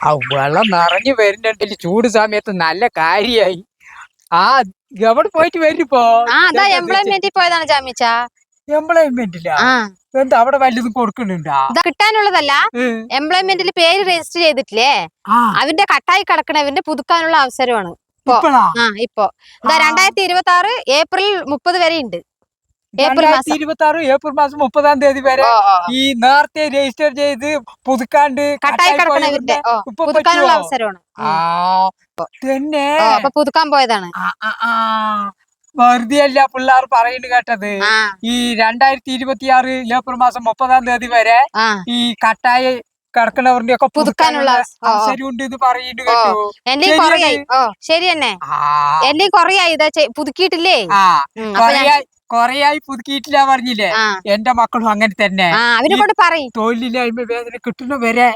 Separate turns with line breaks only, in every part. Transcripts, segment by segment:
ആ വെള്ളം നിറഞ്ഞു വരുന്നുണ്ടെങ്കിൽ ചൂട് സമയത്ത് നല്ല കാര്യായി. ആ എവിടെ പോയിട്ട് വരുമ്പോ
ആ അതാ എംപ്ലോയ്മെന്റിൽ പോയതാണ് ജാമിച്ച
എംപ്ലോയ്മെന്റില്ല
ആ.
എന്താ അവിടെ വല്ലതും കൊടുക്കുന്നുണ്ടാ?
കിട്ടാനുള്ളതല്ല. എംപ്ലോയ്മെന്റിൽ പേര് രജിസ്റ്റർ ചെയ്തിട്ടില്ലേ? അവന്റെ കട്ടായി കിടക്കണവന്റെ പുതുക്കാനുള്ള അവസരമാണ്. ഇപ്പൊ. ഇപ്പൊ. രണ്ടായിരത്തി ഇരുപത്തി ആറ് ഏപ്രിൽ മുപ്പത് വരെ ഉണ്ട്
രണ്ടായിരത്തി
മാസം.
ഇരുപത്തി ആറ് ഏപ്രിൽ മാസം മുപ്പതാം തീയതി വരെ. ഈ നേരത്തെ രജിസ്റ്റർ ചെയ്ത് പുതുക്കാണ്ട്
പുതുക്കാനുള്ള അവസരമാണ്. പിന്നെ പുതുക്കാൻ പോയതാണ്.
വെറുതെ അല്ല പിള്ളേർ പറയുന്നു കേട്ടത്. ഈ രണ്ടായിരത്തി ഇരുപത്തി ആറ് ഏപ്രിൽ മാസം മുപ്പതാം തീയതി വരെ ഈ കട്ടായി കിടക്കണവരുടെ ഒക്കെ
പുതുക്കാനുള്ള അവസ- ഓ, ഓ.
അവസരം ഉണ്ട് എന്ന്
പറയുന്നു.
കേട്ടു.
എന്റെ ശരി തന്നെ. എന്റെ കൊറേ ഇതാ പുതുക്കിയിട്ടില്ലേ?
കൊറേയായി പുതുക്കിയിട്ടില്ല പറഞ്ഞില്ലേ? എന്റെ മക്കളും അങ്ങനെ തന്നെ.
പറയും.
തൊഴിലില്ലായ്മ വേദന കിട്ടുന്ന വരെ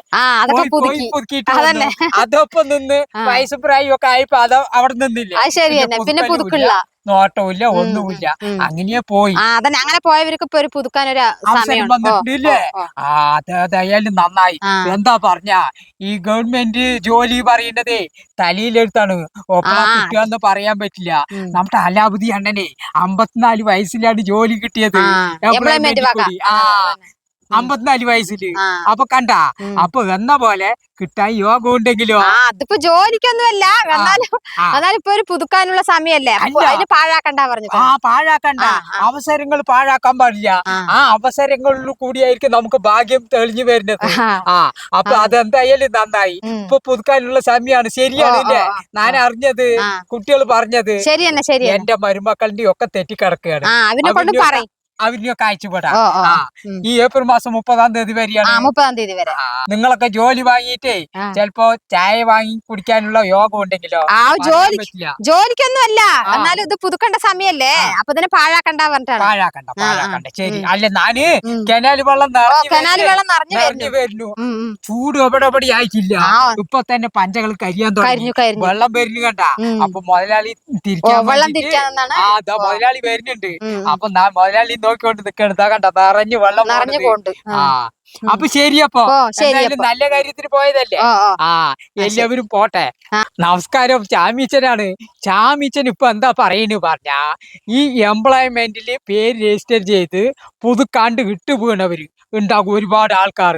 പുതുക്കിയിട്ട്. അതൊപ്പം നിന്ന്
ആ.
വയസ്സ് പ്രായം ഒക്കെ ആയപ്പോ അത് അവിടെ നിന്നില്ല?
പിന്നെ പുതുക്കില്ല.
നോട്ടമില്ല
ഉം,
ഒന്നുമില്ല. അങ്ങനെ പോയി.
അതന്നെ അങ്ങനെ പോയവർക്ക് ഇപ്പൊ ഒരു പുതുക്കാൻ ഒരു
അവസരം വന്നിട്ടില്ലേ?
ഓ, ഓ.
ആ അത് അതായാലും നന്നായി. എന്താ പറഞ്ഞ ഈ ഗവൺമെന്റ് ജോലി പറയുന്നതേ തലയിലെടുത്താണ്. കിട്ടുകയെന്ന് പറയാൻ പറ്റില്ല. നമ്മുടെ അലാബുദി അണ്ണനെ അമ്പത്തിനാല് വയസ്സിലാണ് ജോലി കിട്ടിയത്.
ആ.
അമ്പത്തിനാല്
വയസ്സിൽ.
അപ്പൊ കണ്ട അപ്പൊ എന്ന പോലെ കിട്ടാൻ യോഗം ഉണ്ടെങ്കിലോ?
അതിപ്പോ ജോലിക്കൊന്നുമല്ല. എന്നാലും ഇപ്പൊ ഒരു പുതുക്കാനുള്ള സമയല്ലേ. അതിന് പാഴാക്കണ്ട പറഞ്ഞു
ആ പാഴാക്കണ്ട. അവസരങ്ങൾ പാഴാക്കാൻ പാടില്ല.
ആ.
അവസരങ്ങളിൽ കൂടിയായിരിക്കും നമുക്ക് ഭാഗ്യം തെളിഞ്ഞു വരുന്നത്.
ആ.
അപ്പൊ. അതെന്തായാലും നന്നായി. ഇപ്പൊ പുതുക്കാനുള്ള സമയമാണ്. ശരിയാണ്
ഓ, ഓ,
ഇല്ലേ?
ഓ.
ഞാൻ അറിഞ്ഞത് കുട്ടികൾ പറഞ്ഞത്.
ശരി
എന്റെ മരുമക്കളുടെ ഒക്കെ തെറ്റിക്കിടക്കുകയാണ്.
അതിനെ അവനെ കൊണ്ട് പറയും.
അവരിനൊക്കെ അയച്ചുപെടാം ഈ ഏപ്രിൽ മാസം മുപ്പതാം തീയതി വരെയാണ്.
മുപ്പതാം തീയതി വരെ.
നിങ്ങളൊക്കെ ജോലി വാങ്ങിയിട്ടേ. ചിലപ്പോ ചായ വാങ്ങി കുടിക്കാനുള്ള യോഗം ഉണ്ടെങ്കിലോ?
ജോലി ജോലിക്കൊന്നും അല്ല എന്നാലും ഇത് പുതുക്കേണ്ട സമയല്ലേ. അപ്പൊ തന്നെ പാഴാക്കണ്ട പറഞ്ഞിട്ടാണ്.
പാഴാക്കണ്ട. പാഴാക്കണ്ട. ശരി. അല്ല ഞാൻ
ഉം.
കനാല് വെള്ളം നിറഞ്ഞു
കനാല്. വെള്ളം നിറഞ്ഞു വരുന്നു.
ചൂട് എവിടെ എവിടെ ആയിട്ടില്ല ഇപ്പൊ തന്നെ പഞ്ചകൾ കരിയാൻ തുടങ്ങി. വെള്ളം വരുന്നു കണ്ട. അപ്പൊ മുതലാളി
തിരിച്ചു
തിരിക്കാൻ
വെള്ളം
ദാ മുതലാളി വരുന്നുണ്ട്. അപ്പൊ മുതലാളി നോക്കിക്കൊണ്ട് നിക്കണ. ഇതാ കണ്ട? നിറഞ്ഞു വെള്ളം
നിറഞ്ഞു. പോണ്ട്.
ആ. അപ്പൊ ശരി അപ്പൊ
ശരി
എന്തായാലും നല്ല കാര്യത്തിന് പോയതല്ലേ? ആ എല്ലാവരും പോട്ടെ. നമസ്കാരം. ചാമീച്ചനാണ്. ചാമീച്ചൻ ഇപ്പൊ എന്താ പറയുന്നു പറഞ്ഞ ഈ എംപ്ലോയ്മെന്റിൽ പേര് രജിസ്റ്റർ ചെയ്ത് പുതുക്കാണ്ട് വിട്ടുപോകണവര് ഉണ്ടാകും ഒരുപാട് ആൾക്കാർ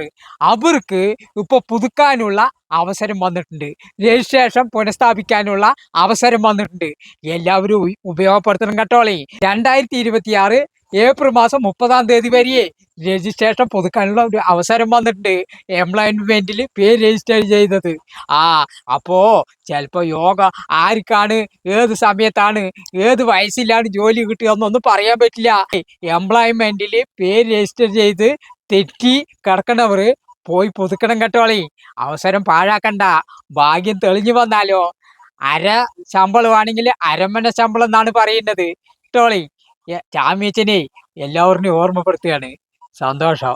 അവർക്ക് ഇപ്പൊ പുതുക്കാനുള്ള അവസരം വന്നിട്ടുണ്ട്. രജിസ്ട്രേഷൻ പുനഃസ്ഥാപിക്കാനുള്ള അവസരം വന്നിട്ടുണ്ട്. എല്ലാവരും ഉപയോഗപ്പെടുത്തണം കേട്ടോളേ. രണ്ടായിരത്തി ഇരുപത്തി ആറ് ഏപ്രിൽ മാസം മുപ്പതാം തീയതി വരെ രജിസ്ട്രേഷൻ പുതുക്കാനുള്ള ഒരു അവസരം വന്നിട്ട് എംപ്ലോയ്മെന്റിൽ പേര് രജിസ്റ്റർ ചെയ്തത്. ആ അപ്പോ ചിലപ്പോ യോഗ ആർക്കാണ് ഏത് സമയത്താണ് ഏത് വയസ്സിലാണ് ജോലി കിട്ടുക എന്നൊന്നും പറയാൻ പറ്റില്ല. എംപ്ലോയ്മെന്റിൽ പേര് രജിസ്റ്റർ ചെയ്ത് തെറ്റി കിടക്കണവർ പോയി പുതുക്കണം കേട്ടോളി. അവസരം പാഴാക്കണ്ട. ഭാഗ്യം തെളിഞ്ഞു വന്നാലോ. അര ശമ്പളമാണെങ്കിൽ അരമന ശമ്പളം എന്നാണ് പറയുന്നത്. കേട്ടോളി. ചാമ്യച്ചനെ എല്ലാവരും ഓർമ്മപ്പെടുത്തുകയാണ്. സന്തോഷം.